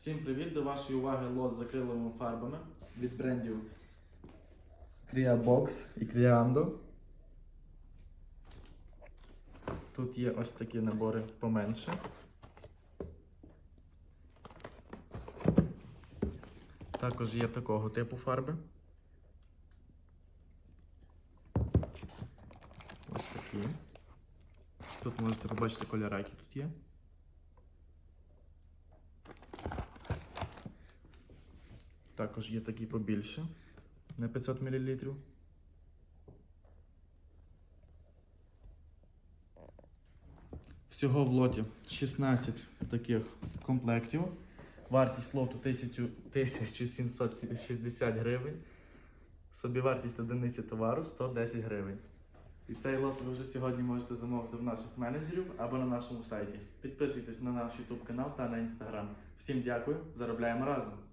Всім привіт! До вашої уваги лот з акриловими фарбами від брендів Crea Box і Creando. Тут є ось такі набори поменше. Також є такого типу фарби. Ось такі. Тут можете побачити кольори, які тут є. Також є такі побільше на 500 мл. Всього в лоті 16 таких комплектів. Вартість лоту 1760 гривень. Собівартість одиниці товару 110 гривень. І цей лот ви вже сьогодні можете замовити в наших менеджерів або на нашому сайті. Підписуйтесь на наш YouTube канал та на Instagram. Всім дякую, заробляємо разом!